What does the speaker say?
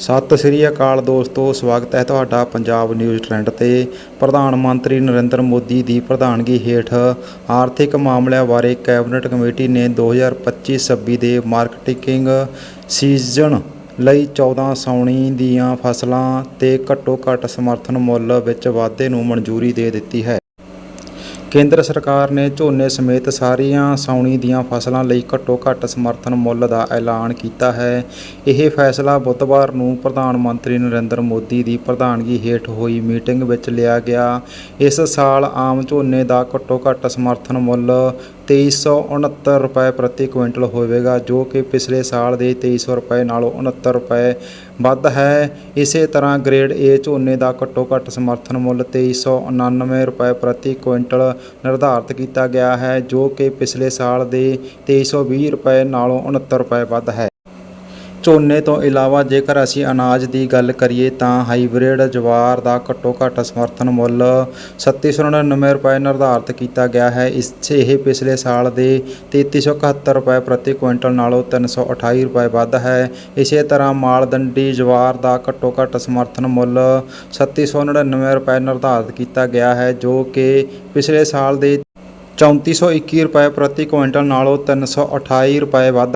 ਸਤਿ ਸ੍ਰੀ ਅਕਾਲ ਦੋਸਤੋ, ਸਵਾਗਤ ਹੈ ਤੁਹਾਡਾ ਪੰਜਾਬ ਨਿਊਜ਼ ਟ੍ਰੈਂਡ ਤੇ। ਪ੍ਰਧਾਨ ਮੰਤਰੀ ਨਰਿੰਦਰ ਮੋਦੀ ਦੀ ਪ੍ਰਧਾਨਗੀ ਹੇਠ ਆਰਥਿਕ ਮਾਮਲਿਆਂ ਬਾਰੇ ਕੈਬਨਿਟ ਕਮੇਟੀ ਨੇ 2025-26 ਦੇ ਮਾਰਕੀਟਿੰਗ ਸੀਜ਼ਨ ਲਈ 14 ਸਾਉਣੀ ਦੀਆਂ ਫਸਲਾਂ ਤੇ ਘੱਟੋ ਘੱਟ ਸਮਰਥਨ ਮੁੱਲ ਵਿੱਚ ਵਾਧੇ ਨੂੰ ਮਨਜ਼ੂਰੀ ਦੇ ਦਿੱਤੀ ਹੈ। ਕੇਂਦਰ ਸਰਕਾਰ ਨੇ ਝੋਨੇ ਸਮੇਤ ਸਾਰੀਆਂ ਸਾਉਣੀ ਦੀਆਂ ਫਸਲਾਂ ਲਈ ਘੱਟੋ ਘੱਟ ਸਮਰਥਨ ਮੁੱਲ ਦਾ ਐਲਾਨ ਕੀਤਾ ਹੈ। ਇਹ ਫੈਸਲਾ ਬੁੱਧਵਾਰ ਨੂੰ ਪ੍ਰਧਾਨ ਮੰਤਰੀ ਨਰਿੰਦਰ ਮੋਦੀ ਦੀ ਪ੍ਰਧਾਨਗੀ ਹੇਠ ਹੋਈ ਮੀਟਿੰਗ ਵਿੱਚ ਲਿਆ ਗਿਆ। ਇਸ ਸਾਲ ਆਮ ਝੋਨੇ ਦਾ ਘੱਟੋ ਘੱਟ ਸਮਰਥਨ ਮੁੱਲ 2369 ਰੁਪਏ ਪ੍ਰਤੀ ਕੁਇੰਟਲ ਹੋਵੇਗਾ, ਜੋ ਕਿ ਪਿਛਲੇ ਸਾਲ ਦੇ 2300 ਰੁਪਏ ਨਾਲੋਂ 69 ਰੁਪਏ ਵੱਧ ਹੈ। ਇਸੇ ਤਰ੍ਹਾਂ ਗ੍ਰੇਡ A ਝੋਨੇ ਦਾ ਘੱਟੋ ਘੱਟ ਸਮਰਥਨ ਮੁੱਲ 2399 ਰੁਪਏ ਪ੍ਰਤੀ ਕੁਇੰਟਲ ਨਿਰਧਾਰਤ ਕੀਤਾ ਗਿਆ ਹੈ, ਜੋ ਕਿ ਪਿਛਲੇ ਸਾਲ ਦੇ 2320 ਰੁਪਏ ਨਾਲੋਂ 69 ਰੁਪਏ ਵੱਧ ਹੈ। ਝੋਨੇ ਤੋਂ ਇਲਾਵਾ ਜੇਕਰ ਅਸੀਂ ਅਨਾਜ ਦੀ ਗੱਲ ਕਰੀਏ ਤਾਂ ਹਾਈਬ੍ਰਿਡ ਜਵਾਰ ਦਾ ਘੱਟੋ ਘੱਟ ਸਮਰਥਨ ਮੁੱਲ 3799 ਰੁਪਏ ਨਿਰਧਾਰਤ ਕੀਤਾ ਗਿਆ ਹੈ। ਇਸ ਇਹ ਪਿਛਲੇ ਸਾਲ ਦੇ 3371 ਰੁਪਏ ਪ੍ਰਤੀ ਕੁਇੰਟਲ ਨਾਲੋਂ 328 ਰੁਪਏ ਵੱਧ ਹੈ। ਇਸੇ ਤਰ੍ਹਾਂ ਮਾਲਦੰਡੀ ਜਵਾਰ ਦਾ ਘੱਟੋ ਘੱਟ ਸਮਰਥਨ ਮੁੱਲ 3799 ਰੁਪਏ ਨਿਰਧਾਰਤ ਕੀਤਾ ਗਿਆ ਹੈ, ਜੋ ਕਿ ਪਿਛਲੇ ਸਾਲ ਦੇ 3421 ਰੁਪਏ ਪ੍ਰਤੀ ਕੁਇੰਟਲ ਨਾਲੋਂ 328 ਰੁਪਏ ਵੱਧ